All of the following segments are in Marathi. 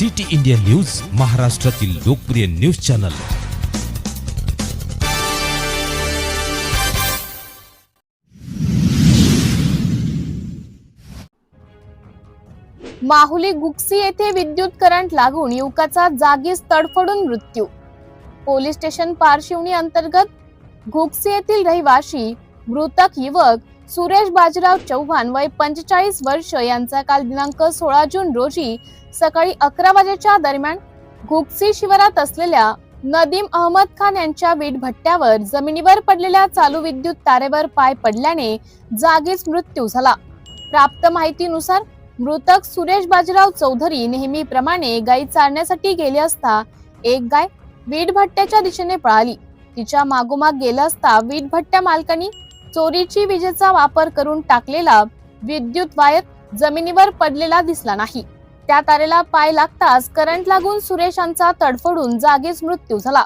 सिटी इंडिया न्यूज महाराष्ट्रातील लोकप्रिय न्यूज चॅनल. माहुली गुक्सी येथे विद्युत करंट लागून युवकाचा जागीच तडफडून मृत्यू. पोलीस स्टेशन पारशिवनी अंतर्गत घुक्सी येथील रहिवाशी मृतक युवक सुरेश बाजीराव चव्हाण वय पंचेचाळीस वर्ष यांचा काल दिनांक सोळा जून रोजी सकाळी अकरा वाजेच्या दरम्यान घुगसी शिवारात असलेल्या नदीम अहमद खान यांच्या वीट भट्ट्यावर जमिनीवर पडलेल्या चालू विद्युत तारेवर पाय पडल्याने जागीच मृत्यू झाला. प्राप्त माहितीनुसार मृतक सुरेश बाजीराव चौधरी नेहमीप्रमाणे गाई चारण्यासाठी गेले असता एक गाय वीट भट्ट्याच्या दिशेने पळाली. तिच्या मागोमाग गेलं असता वीट भट्ट्या मालकांनी चोरीची विजेचा वापर करून टाकलेला विद्युत वायर जमिनीवर पडलेला दिसला नाही. त्या तारेला पाय लागताच करंट लागून सुरेशांचा तडफडून जागीच मृत्यू झाला.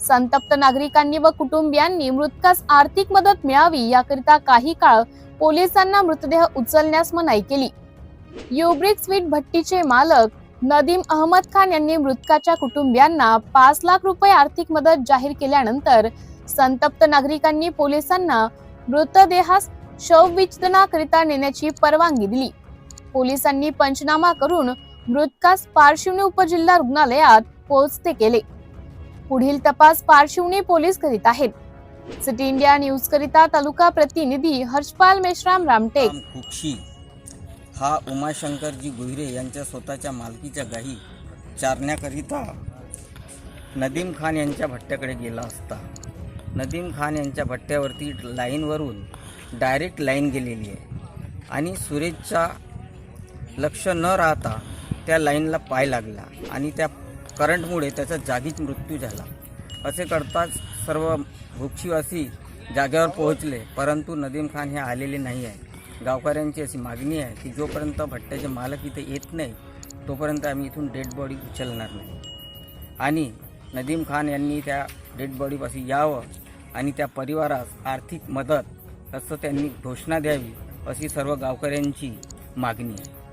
संतप्त नागरिकांनी व कुटुंबियांनी मृतकास आर्थिक मदत मिळावी याकरिता काही काळ पोलिसांना मृतदेह उचलण्यास मनाई केली. युब्रिक स्वीट भट्टीचे मालक नदीम अहमद खान यांनी मृतकाच्या कुटुंबियांना पाच लाख रुपये आर्थिक मदत जाहीर केल्यानंतर संतप्त नागरिकांनी पोलिसांना मृतदेहास शवविच्छेदनाकरिता नेण्याची परवानगी दिली. पोलिसांनी पंचनामा करून मृतकास पारशिवनी उपजिल्हा रुग्णालयात पोहोचते केले. पुढील तपास पारशिवनी पोलीस करीत आहेत. सिटी इंडिया न्यूज करिता तालुका प्रतिनिधी हर्षपाल मेश्राम रामटेक. राम हा उमाशंकरजी गुहिरे यांच्या स्वतःच्या मालकीच्या गाई चारण्याकरिता नदीम खान यांच्या भट्ट्याकडे गेला असता. नदीम खान यांच्या भट्ट्यावरती लाईनवरून डायरेक्ट लाईन गेलेली आहे. आणि सुरेशचा लक्ष न राहता त्या लाईनला पाय लागला आणि त्या करंटमुळे त्याचा जागीच मृत्यू झाला. असे करताच सर्व भुक्षीवासी जागेवर पोहोचले परंतु नदीम खान हे आलेले नाही आहे गावकऱ्यांची अशी मागणी आहे की जोपर्यंत भट्ट्याचे मालक इथे येत नाही तोपर्यंत आम्ही इथून डेड बॉडी उचलणार नाही. आणि नदीम खान यांनी त्या डेड बॉडीपाशी यावं आणि त्या परिवारास आर्थिक मदत असं त्यांनी घोषणा द्यावी अशी सर्व गावकऱ्यांची मागणी आहे.